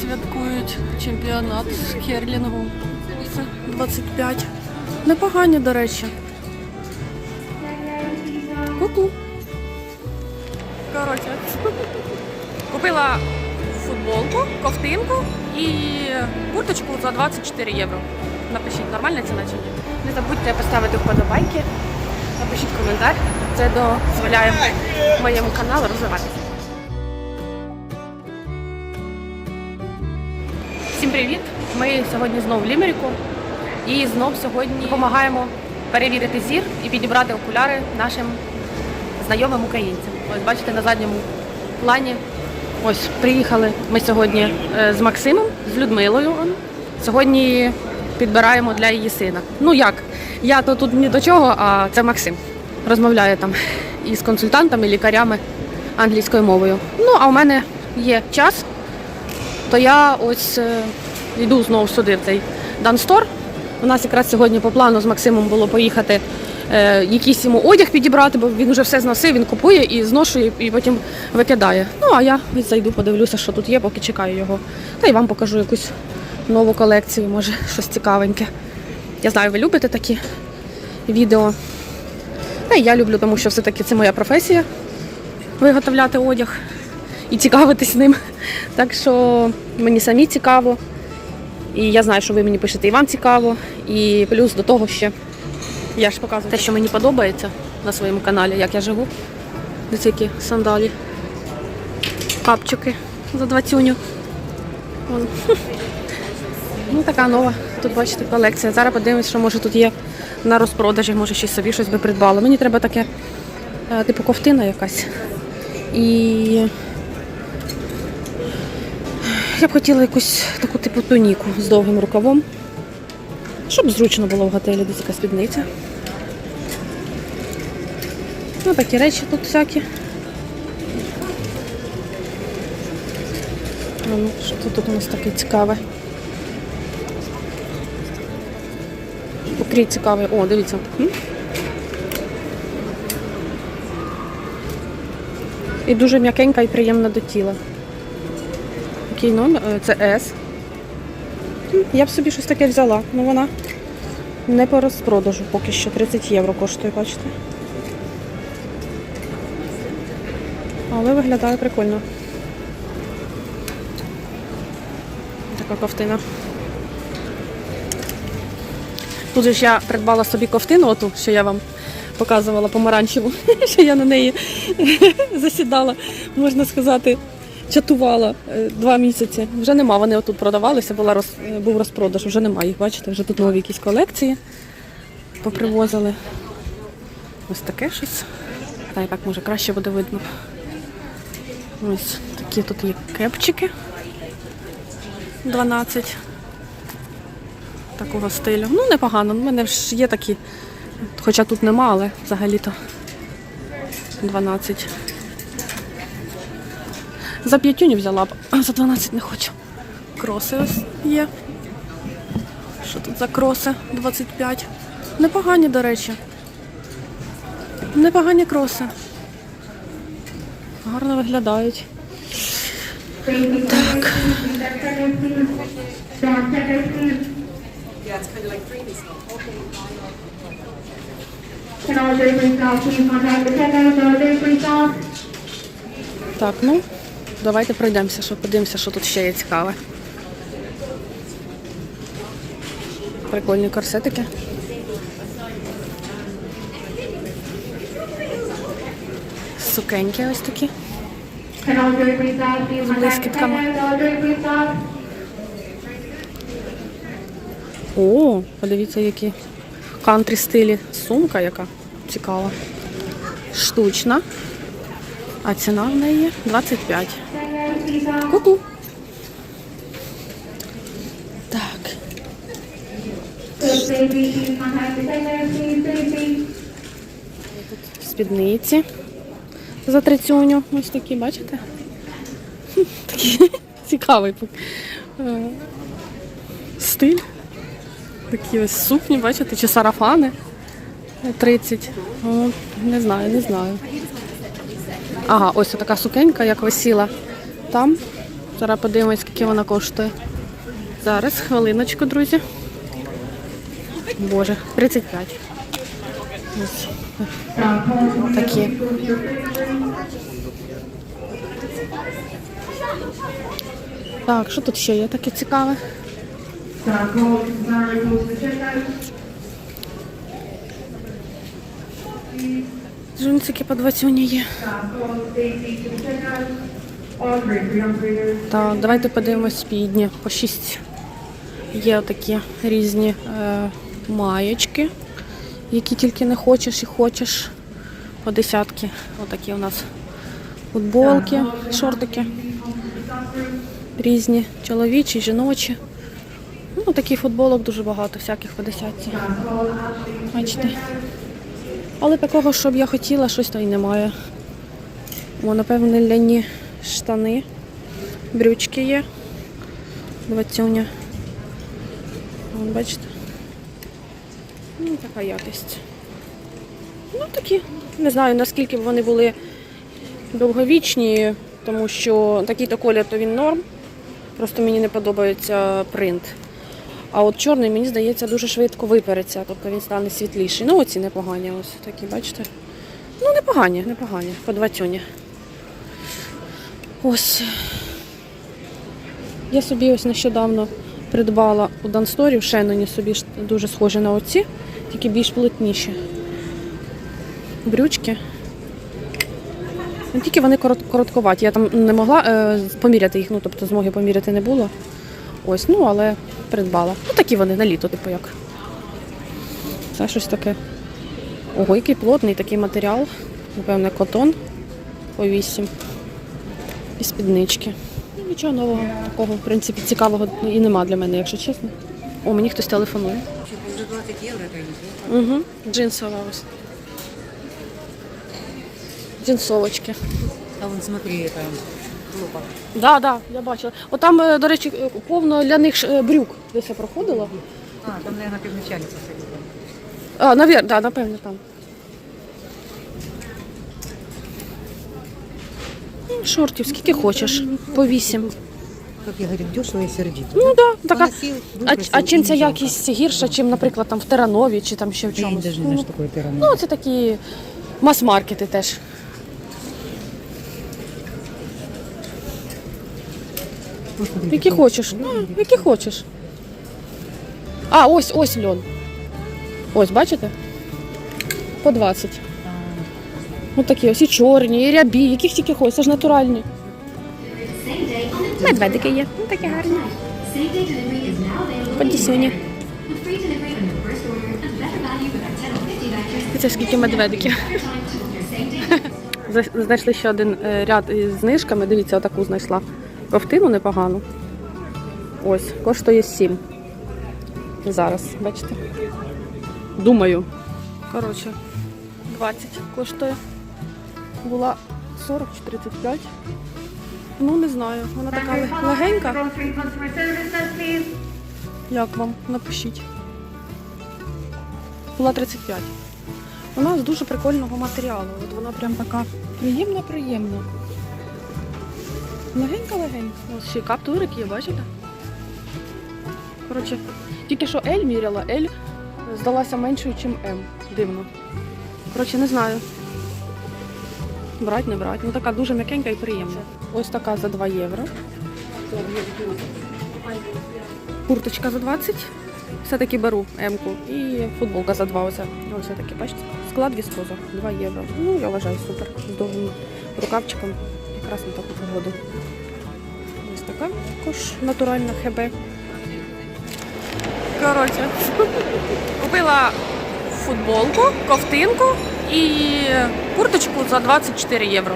Святкують чемпіонат з керлінгу. Це 25. Непогані, до речі. Ку-ку. Коротше. Купила футболку, ковтинку і курточку за 24 євро. Напишіть, нормальна ціна чи ні? Не забудьте поставити вподобайки, напишіть коментар. Це дозволяє моєму каналу розвиватися. Привіт! Ми сьогодні знову в Лімеріку і знов сьогодні допомагаємо перевірити зір і підібрати окуляри нашим знайомим українцям. Ось бачите на задньому плані. Ось приїхали ми сьогодні е, з Максимом, з Людмилою. Сьогодні підбираємо для її сина. Ну як? Я то тут ні до чого, а це Максим. Розмовляє там із консультантами, лікарями англійською мовою. Ну, а у мене є час, то я ось е, йду знову сюди в цей Данстор. У нас якраз сьогодні по плану з Максимом було поїхати е, якийсь йому одяг підібрати, бо він вже все зносив, він купує і зношує, і потім викидає. Ну а я ось зайду, подивлюся, що тут є, поки чекаю його. Та й вам покажу якусь нову колекцію, може щось цікавеньке. Я знаю, ви любите такі відео. Та й я люблю, тому що все-таки це моя професія виготовляти одяг і цікавитись ним. Так що мені самі цікаво. І я знаю, що ви мені пишете, і вам цікаво. І плюс до того ще я ж показую те, що мені подобається на своєму каналі, як я живу. Ось які сандалі. Капчики за двадцюню. Ну, така нова. Тут бачите колекція. Зараз подивимось, що може тут є на розпродажі, може ще собі щось би придбала. Мені треба таке, е, типу ковтина якась. І я б хотіла якусь таку типу туніку з довгим рукавом, щоб зручно було в готелі, десь якась спідниця. Ну, такі речі тут всякі. Ну, що тут, тут у нас таке цікаве? Покрій цікавий. О, дивіться. І дуже м'якенька і приємна до тіла. Який номер? Е, Це S. Я б собі щось таке взяла, але вона не по розпродажу поки що. 30 євро коштує, бачите. Але виглядає прикольно. Така ковтина. Тут же ж я придбала собі ковтину, оту, що я вам показувала помаранчеву, що я на неї засідала, можна сказати, чатувала е, два місяці. Вже нема, вони отут продавалися, була роз, був розпродаж, вже немає їх, бачите, вже тут нові якісь колекції попривозили. Ось таке щось. Та як може краще буде видно. Ось такі тут є кепчики. 12 такого стилю. Ну, непогано. У мене ж є такі, хоча тут нема, але взагалі-то 12. За п'ятюню взяла б, а за 12 не хочу. Кроси ось є. Що тут за кроси? 25. Непогані, до речі. Непогані кроси. Гарно виглядають. Так. Так, ну, давайте пройдемося, щоб подивимося, що тут ще є цікаве. Прикольні корсетики. Сукенькі ось такі. О, подивіться, які кантрі стилі. Сумка яка цікава. Штучна. А ціна в неї 25. Ку-ку. Так. Спідниці за трицюню. Ось такі, бачите? Такий цікавий е, стиль. Такі ось сукні, бачите, чи сарафани 30. Не знаю, не знаю. Ага, ось така сукенька, як висіла там. Зараз подивимось, скільки вона коштує. Зараз, хвилиночку, друзі. Боже, 35. Ось такі. Так, що тут ще є таке цікаве? Stop Джинсики по 20 є. Stop call, Stacy to the checkout. All grade, three on graders. Так, давайте подивимось спідні. По 6 є такі різні е, маєчки, які тільки не хочеш і хочеш. По десятки. Отакі у нас футболки, шортики. Різні чоловічі, жіночі. Ну, таких футболок дуже багато, всяких по десятці. Бачите. Але такого, щоб я хотіла, щось то й немає. О, напевно, ляні штани. Брючки є. Двадцюня. Вон, бачите? Ну, така якість. Ну, такі. Не знаю, наскільки б вони були довговічні, тому що такий-то колір, то він норм. Просто мені не подобається принт. А от чорний, мені здається, дуже швидко випереться, тобто він стане світліший. Ну, оці непогані, ось такі, бачите? Ну, непогані, непогані, по двадцюні. Ось. Я собі ось нещодавно придбала у Дансторі в Шеноні собі дуже схожі на оці, тільки більш плотніші. Брючки. Ну, Тільки вони корот, коротковаті. Я там не могла е, поміряти їх, ну тобто змоги поміряти не було. Ось, ну але придбала. Ну такі вони на літо, типу як. Це щось таке. Ого, який плотний такий матеріал. Напевне, котон по 8 і спіднички. Ну, Нічого нового такого, в принципі, цікавого і нема для мене, якщо чесно. О, мені хтось телефонує. Уже 20 евро, это не Угу. Джинсова ось. Джинсовочки. А вон смотри, это хлопок. Да, да, я бачила. От там, е, до речі, е, повно ляних ш- е, брюк. Десь я проходила. А, там, наверное, первоначальница сидит. А, навер, да, напевно, там. Ну, Шортів, скільки хочеш. По вісім. Как я говорю, дешево и сердито. Ну да, така. Поносил, А, выбросил, а чим не ця жалко. якість гірша, чим, наприклад, там в Теранові чи там ще в Я чомусь? даже не знаю, что такое пирамида. Ну, це такі мас-маркети теж. Які хочеш. Ну, які хочеш. А, ось, ось льон. Ось, бачите? По 20. Ось такі ось і чорні, і рябі, яких тільки хочеш, це ж натуральні. Медведики є, ну такі гарні. Подісюні. With free delivery on your first order and better value with our 10 or 50 vouchers. І це скільки медведиків. Знайшли ще один е, ряд із знижками. Дивіться, отаку знайшла. Ковтину непогану. Ось, коштує 7. Зараз, бачите? Думаю. Коротше, 20 коштує. Була 40 чи 35. Ну, не знаю. Вона така легенька. Як вам? Напишіть. Була 35. Вона з дуже прикольного матеріалу. От вона прям така приємна, приємна. Легенька, легенька. Ось ще каптурик є, бачите? Коротше, тільки що L міряла, L здалася меншою, ніж M. Дивно. Коротше, не знаю. Брать, не брать. Ну така дуже м'якенька і приємна. Ось така за 2 євро. Курточка за 20. Все-таки беру М-ку. І футболка за 2. Оце. Ось таки, бачите? Склад віскоза 2 євро. Ну, я вважаю, супер. З довгим рукавчиком. Якраз на таку погоду. Така також натуральна ХБ. Коротше, купила футболку, ковтинку і курточку за 24 євро.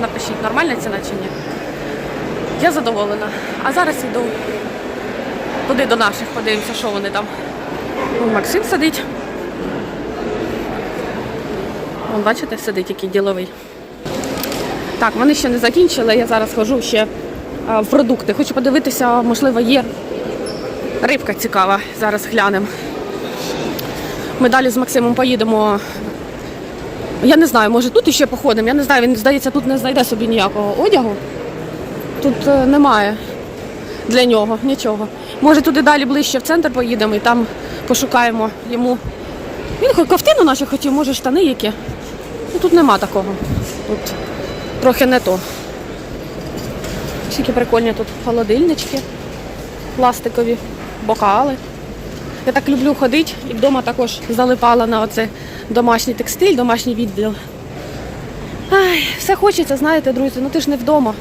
Напишіть, нормальна ціна чи ні? Я задоволена. А зараз йду туди до наших, подивимося, що вони там. Вон Максим сидить. Вон, бачите, сидить який діловий. Так, вони ще не закінчили, я зараз хожу ще в продукти. Хочу подивитися, можливо, є рибка цікава. Зараз глянемо. Ми далі з Максимом поїдемо. Я не знаю, може тут іще походимо. Я не знаю, він здається, тут не знайде собі ніякого одягу. Тут е, немає для нього нічого. Може туди далі ближче в центр поїдемо і там пошукаємо йому. Він ковтину нашу хотів, може штани які. Ну, тут нема такого. Тут трохи не то. Скільки прикольні тут холодильнички, пластикові, бокали. Я так люблю ходити і вдома також залипала на оце домашній текстиль, домашній відділ. Ай, все хочеться, знаєте, друзі, ну ти ж не вдома.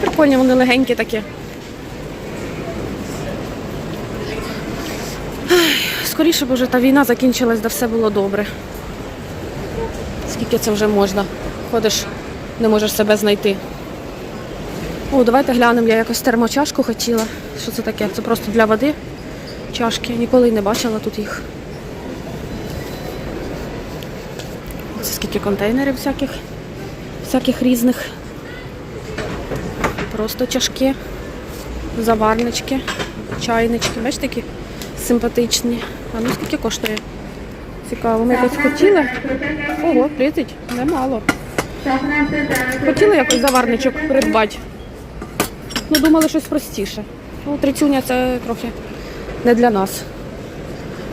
Прикольні вони легенькі такі. Скоріше б вже та війна закінчилась, да все було добре. Скільки це вже можна? Ходиш, не можеш себе знайти. О, давайте глянемо, я якось термочашку хотіла. Що це таке? Це просто для води. Чашки. Ніколи не бачила тут їх. Це скільки контейнерів всяких, всяких різних. Просто чашки, заварнички, чайнички. Бачите, такі симпатичні. А ну скільки коштує? Цікаво, ми якось хотіли. Ого, 30, немало. Хотіли якось заварничок придбати. Ну, думали щось простіше. Ну, трицюня це трохи не для нас.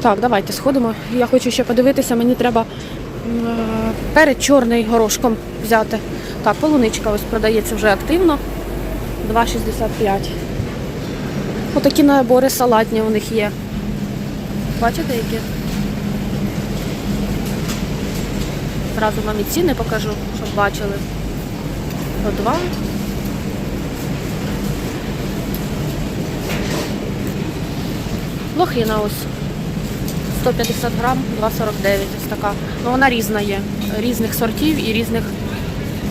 Так, давайте сходимо. Я хочу ще подивитися, мені треба е, перед чорний горошком взяти. Так, полуничка ось продається вже активно. 2,65. Отакі набори салатні у них є. Бачите, які? Зразу вам і ціни покажу, щоб бачили. По два. Лохина ось 150 грам, 2,49 ось така. Ну вона різна є, різних сортів і різних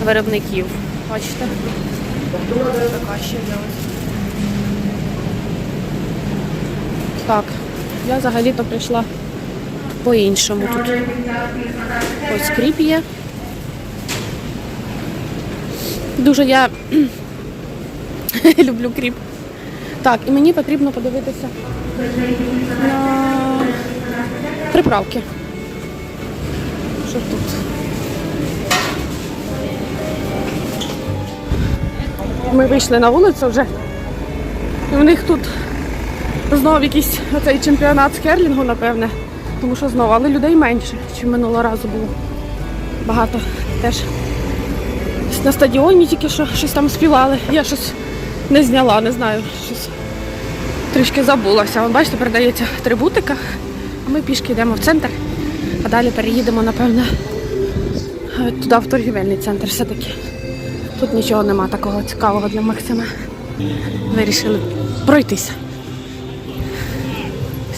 виробників. Бачите? Така ще є ось. Так, я взагалі-то прийшла по-іншому. Тут ось кріп є. Дуже я люблю кріп. Так, і мені потрібно подивитися на приправки. Що тут? Ми вийшли на вулицю вже. І у них тут знову якийсь оцей чемпіонат з керлінгу, напевне. Тому що знову, але людей менше, ніж минулого разу було. Багато теж на стадіоні тільки що щось там співали. Я щось не зняла, не знаю, щось трішки забулася. Вон, бачите, передається атрибутика, а ми пішки йдемо в центр, а далі переїдемо, напевне, е, туди, в торгівельний центр все-таки. Тут нічого нема такого цікавого для Максима. Вирішили пройтися.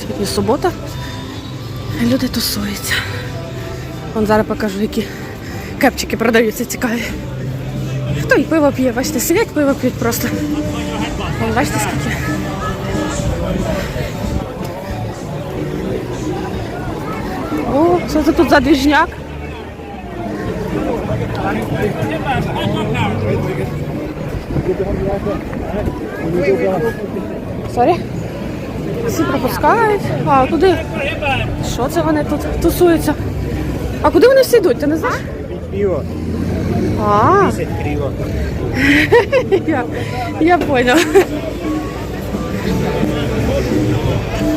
Сьогодні субота. Люди тусуються. Вон зараз покажу, які кепчики продаються цікаві. Хто і пиво п'є, бачите, сидять пиво п'ють просто. Вон, бачите, скільки. О, що це тут за двіжняк? Сорі? Всі пропускають. А куди? Що це вони тут тусуються? А куди вони всі йдуть? Ти не знаєш? Пиво, А, криво. я, я понял.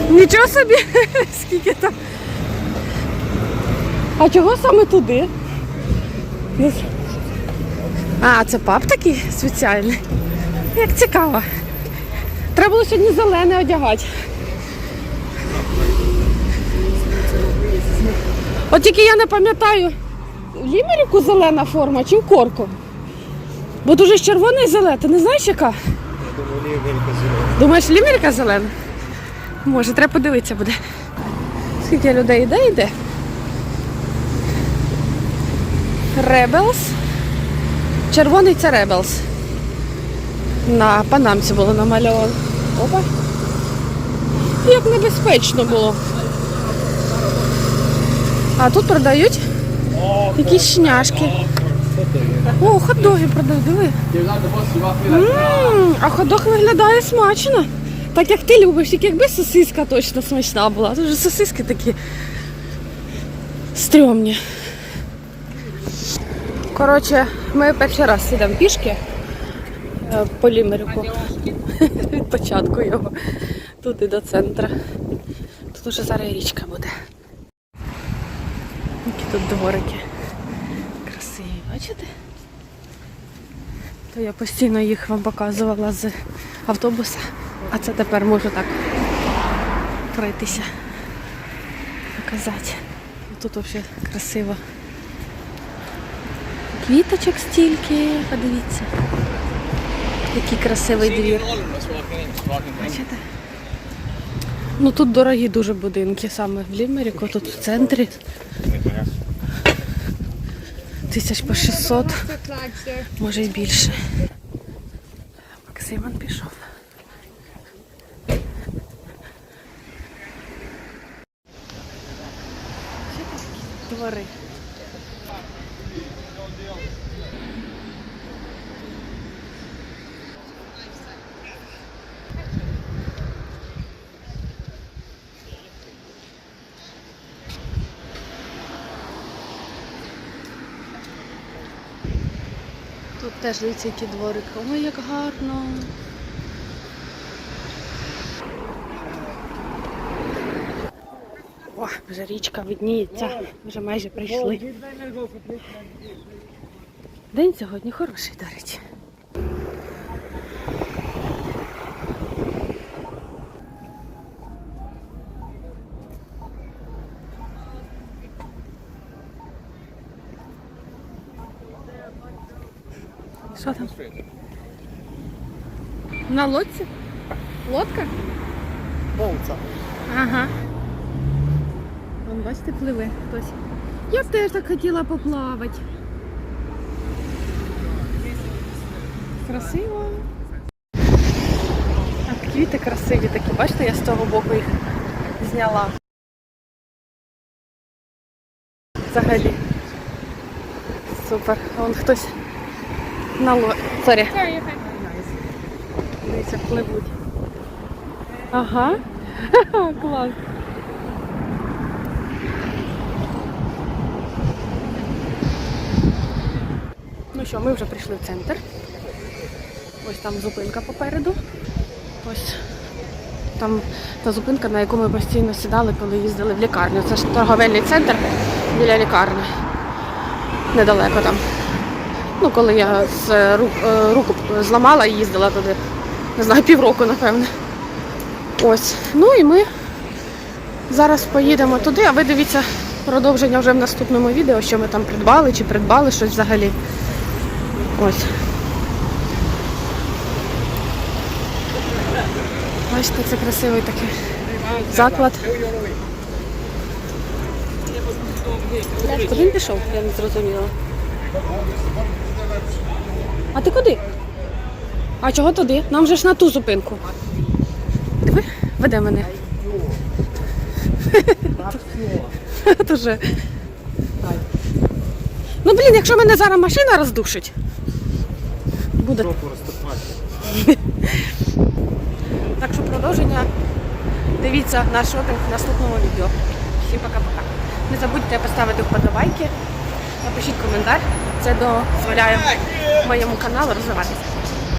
Нічого собі, скільки там. А чого саме туди? А, це пап такий спеціальний. Як цікаво. Треба було сьогодні зелене одягати. От тільки я не пам'ятаю, в лімеріку зелена форма чи в корку? Бо дуже ж червона і. Ти не знаєш яка? Думаєш, лімерика зелена? Може, треба подивитися буде. Скільки людей йде, йде. Rebels. Червоний це Rebels. На панамці було намальовано. Опа. Як небезпечно було. А тут продають якісь шняшки. О, хот-доги продають, диви. Ммм, а хот-дог виглядає смачно. Так як ти любиш, тільки якби сосиска точно смачна була. Тут же сосиски такі стрьомні. Коротше, ми перший раз йдемо пішки е, по Від початку його. Тут і до центру. Тут уже зараз річка буде. Які тут дворики. Красиві, бачите? То я постійно їх вам показувала з автобуса, а це тепер можу так пройтися, показати. Тут взагалі красиво. Квіточок стільки, подивіться. Який красивий двір. Бачите? Ну тут дорогі дуже будинки, саме в Лімеріку, тут в центрі. Тисяч по 600, може і більше. Максиман пішов. Двори. Теж дивіться, які дворики. Ой, як гарно. О, вже річка видніється. Вже майже прийшли. День сьогодні хороший, до речі. Що там? На лодці? Лодка? Волца. Ага. Вон, бачите, пливе хтось. Я б теж так хотіла поплавати. Красиво. Так, квіти красиві такі, бачите, я з того боку їх зняла. Взагалі. Супер. А Вон хтось на ло... Сорі. Дивіться, пливуть. Ага. Клас. Ну що, ми вже прийшли в центр. Ось там зупинка попереду. Ось там та зупинка, на яку ми постійно сідали, коли їздили в лікарню. Це ж торговельний центр біля лікарні. Недалеко там. Ну, коли я з рук, е, руку зламала і їздила туди. Не знаю, півроку, напевне. Ось. Ну і ми зараз поїдемо туди, а ви дивіться продовження вже в наступному відео, що ми там придбали чи придбали щось взагалі. Ось. Бачите, це красивий такий заклад. Куди він пішов? Я не зрозуміла. А ти куди? А чого туди? Нам же ж на ту зупинку. Диви, веде мене. Дуже. Ну блін, якщо мене зараз машина роздушить. Буде. Так що продовження. Дивіться наш шопінг в наступному відео. Всім пока-пока. Не забудьте поставити вподобайки, напишіть коментар. Це дозволяє моєму каналу розвиватися.